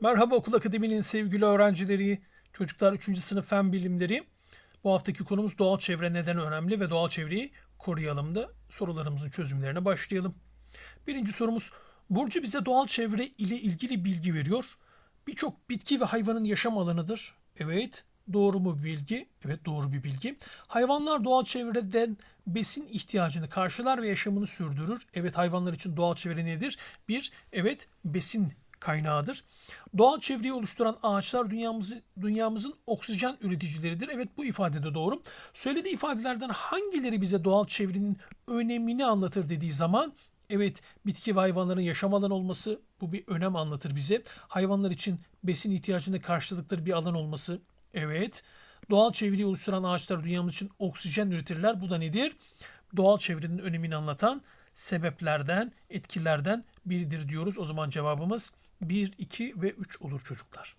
Merhaba Okul Akademi'nin sevgili öğrencileri, çocuklar 3. sınıf fen bilimleri. Bu haftaki konumuz doğal çevre neden önemli ve doğal çevreyi koruyalım da sorularımızın çözümlerine başlayalım. Birinci sorumuz, Burcu bize doğal çevre ile ilgili bilgi veriyor. Birçok bitki ve hayvanın yaşam alanıdır. Evet, doğru mu bilgi? Evet, doğru bir bilgi. Hayvanlar doğal çevreden besin ihtiyacını karşılar ve yaşamını sürdürür. Evet, hayvanlar için doğal çevre nedir? Bir, evet, besin kaynağıdır. Doğal çevreyi oluşturan ağaçlar dünyamızı, dünyamızın oksijen üreticileridir. Evet bu ifade de doğru. Söylediği ifadelerden hangileri bize doğal çevrenin önemini anlatır dediği zaman Evet, bitki ve hayvanların yaşam alanı olması bu bir önem anlatır bize. Hayvanlar için besin ihtiyacını karşıladıkları bir alan olması. Evet. Doğal çevreyi oluşturan ağaçlar dünyamız için oksijen üretirler. Bu da nedir? Doğal çevrenin önemini anlatan sebeplerden, etkilerden biridir diyoruz. O zaman cevabımız 1, 2 ve 3 olur çocuklar.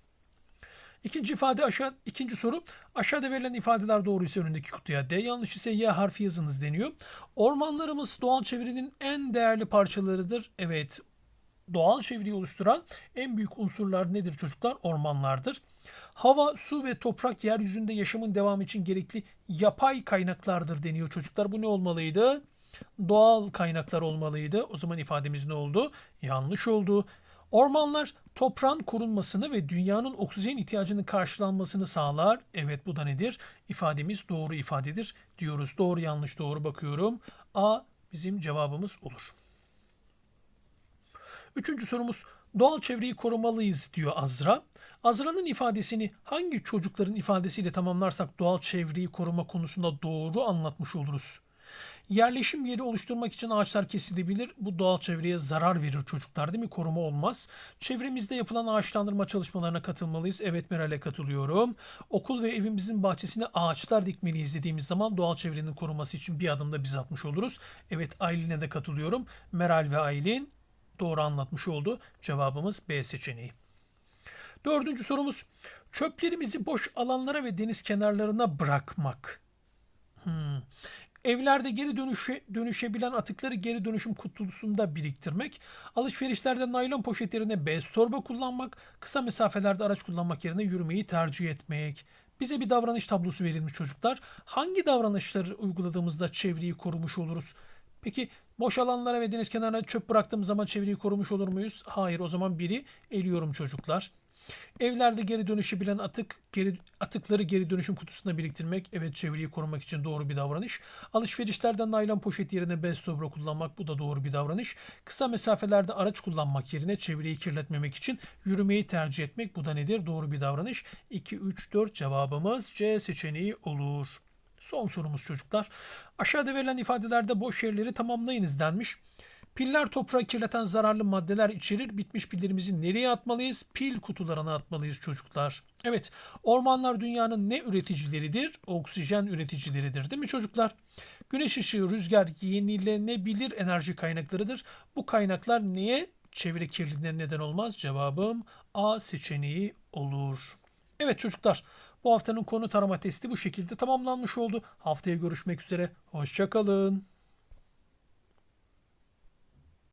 İkinci ifade aşağı ikinci soru aşağıda verilen ifadeler doğru ise önündeki kutuya D yanlış ise Y harfi yazınız deniyor. Ormanlarımız doğal çevrenin en değerli parçalarıdır. Evet doğal çevreyi oluşturan en büyük unsurlar nedir çocuklar? Ormanlardır. Hava, su ve toprak yeryüzünde yaşamın devamı için gerekli yapay kaynaklardır deniyor çocuklar. Bu ne olmalıydı? Doğal kaynaklar olmalıydı. O zaman ifademiz ne oldu? Yanlış oldu. Ormanlar toprağın korunmasını ve dünyanın oksijen ihtiyacının karşılanmasını sağlar. Evet bu da nedir? İfademiz doğru ifadedir diyoruz. Doğru yanlış doğru bakıyorum. A bizim cevabımız olur. Üçüncü sorumuz doğal çevreyi korumalıyız diyor Azra. Azra'nın ifadesini hangi çocukların ifadesiyle tamamlarsak doğal çevreyi koruma konusunda doğru anlatmış oluruz? Yerleşim yeri oluşturmak için ağaçlar kesilebilir. Bu doğal çevreye zarar verir çocuklar değil mi? Koruma olmaz. Çevremizde yapılan ağaçlandırma çalışmalarına katılmalıyız. Evet Meral'e katılıyorum. Okul ve evimizin bahçesine ağaçlar dikmeliyiz dediğimiz zaman doğal çevrenin koruması için bir adım da biz atmış oluruz. Evet Aylin'e de katılıyorum. Meral ve Aylin doğru anlatmış oldu. Cevabımız B seçeneği. Dördüncü sorumuz. Çöplerimizi boş alanlara ve deniz kenarlarına bırakmak. Hmm. Evlerde geri dönüşe, dönüşebilen atıkları geri dönüşüm kutusunda biriktirmek, alışverişlerde naylon poşet yerine bez torba kullanmak, kısa mesafelerde araç kullanmak yerine yürümeyi tercih etmek. Bize bir davranış tablosu verilmiş çocuklar. Hangi davranışları uyguladığımızda çevreyi korumuş oluruz? Peki boş alanlara ve deniz kenarına çöp bıraktığımız zaman çevreyi korumuş olur muyuz? Hayır o zaman biri eliyorum çocuklar. Evlerde geri dönüşebilen atık, geri, atıkları geri dönüşüm kutusunda biriktirmek evet çevreyi korumak için doğru bir davranış. Alışverişlerden naylon poşet yerine bez sobra kullanmak bu da doğru bir davranış. Kısa mesafelerde araç kullanmak yerine çevreyi kirletmemek için yürümeyi tercih etmek bu da nedir? Doğru bir davranış. 2, 3, 4 cevabımız C seçeneği olur. Son sorumuz çocuklar. Aşağıda verilen ifadelerde boş yerleri tamamlayınız denmiş. Piller toprağı kirleten zararlı maddeler içerir. Bitmiş pillerimizi nereye atmalıyız? Pil kutularına atmalıyız çocuklar. Evet, ormanlar dünyanın ne üreticileridir? Oksijen üreticileridir değil mi çocuklar? Güneş ışığı, rüzgar yenilenebilir enerji kaynaklarıdır. Bu kaynaklar neye? Çevre kirliliğine neden olmaz. Cevabım A seçeneği olur. Evet çocuklar, bu haftanın konu tarama testi bu şekilde tamamlanmış oldu. Haftaya görüşmek üzere. Hoşçakalın.